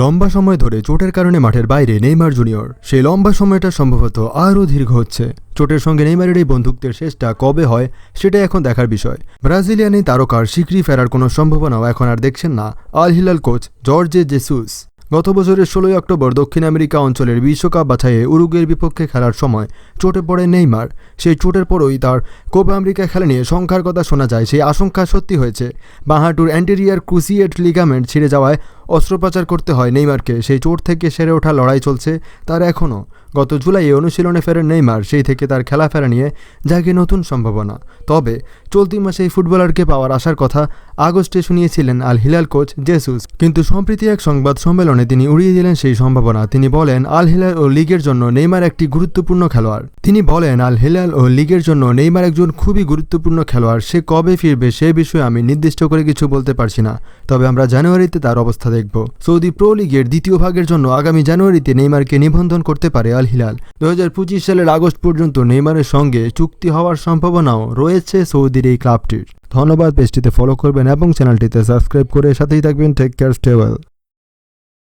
লম্বা সময় ধরে চোটের কারণে মাঠের বাইরে নেইমার জুনিয়র। সেই লম্বা সময়টা সম্ভবত আরও দীর্ঘ হচ্ছে। চোটের সঙ্গে নেইমারের এই বন্ধুত্বের শেষটা কবে হয়, সেটা এখন দেখার বিষয়। ব্রাজিলিয়ান এই তারকার শীঘ্রই ফেরার কোনো সম্ভাবনাও এখন আর দেখছেন না Al Hilal coach Jorge Jesus. গত বছরের ষোলোই অক্টোবর দক্ষিণ আমেরিকা অঞ্চলের বিশ্বকাপ বাছাইয়ে উরুগুয়ের বিপক্ষে খেলার সময় চোটে পড়ে নেইমার। সেই চোটের পরই তার কোপা আমেরিকা খেলা নিয়ে সংখ্যার কথা শোনা যায়, সেই আশঙ্কা সত্যি হয়েছে। বাঁহাটুর অ্যান্টেরিয়ার ক্রুসিয়েট লিগামেন্ট ছিঁড়ে যাওয়ায় অস্ত্রোপচার করতে হয় নেইমারকে। সেই চোট থেকে সেরে ওঠা লড়াই চলছে তার এখনও। গত জুলাইয়ে অনুশীলনে ফেরেন নেইমার, সেই থেকে তার খেলা ফেরা নিয়ে জাগে নতুন সম্ভাবনা। তবে চলতি মাসে এই ফুটবলারকে পাওয়ার আসার কথা আগস্টে শুনিয়েছিলেন আল হিলাল কোচ জেসুস। কিন্তু সম্প্রতি এক সংবাদ সম্মেলনে তিনি উড়িয়ে দিলেন সেই সম্ভাবনা। তিনি বলেন, আল হিলাল ও লিগের জন্য নেইমার একটি গুরুত্বপূর্ণ খেলোয়াড়। তিনি বলেন, আল হিলাল ও লিগের জন্য নেইমার একজন খুবই গুরুত্বপূর্ণ খেলোয়াড়। সে কবে ফিরবে সে বিষয়ে আমি নির্দিষ্ট করে কিছু বলতে পারছি না। তবে আমরা জানুয়ারিতে তার অবস্থা দেখব। সৌদি প্রো লিগের দ্বিতীয় ভাগের জন্য আগামী জানুয়ারিতে নেইমারকে নিবন্ধন করতে পারে আল হিলাল দু হাজার পঁচিশ সালের আগস্ট পর্যন্ত নেইমারের সঙ্গে চুক্তি হওয়ার সম্ভাবনাও রয়েছে সৌদির এই ক্লাবটির। ধন্যবাদ পেজটিতে ফলো করবেন এবং চ্যানেলটিতে সাবস্ক্রাইব করে সাথেই থাকবেন। Take care stable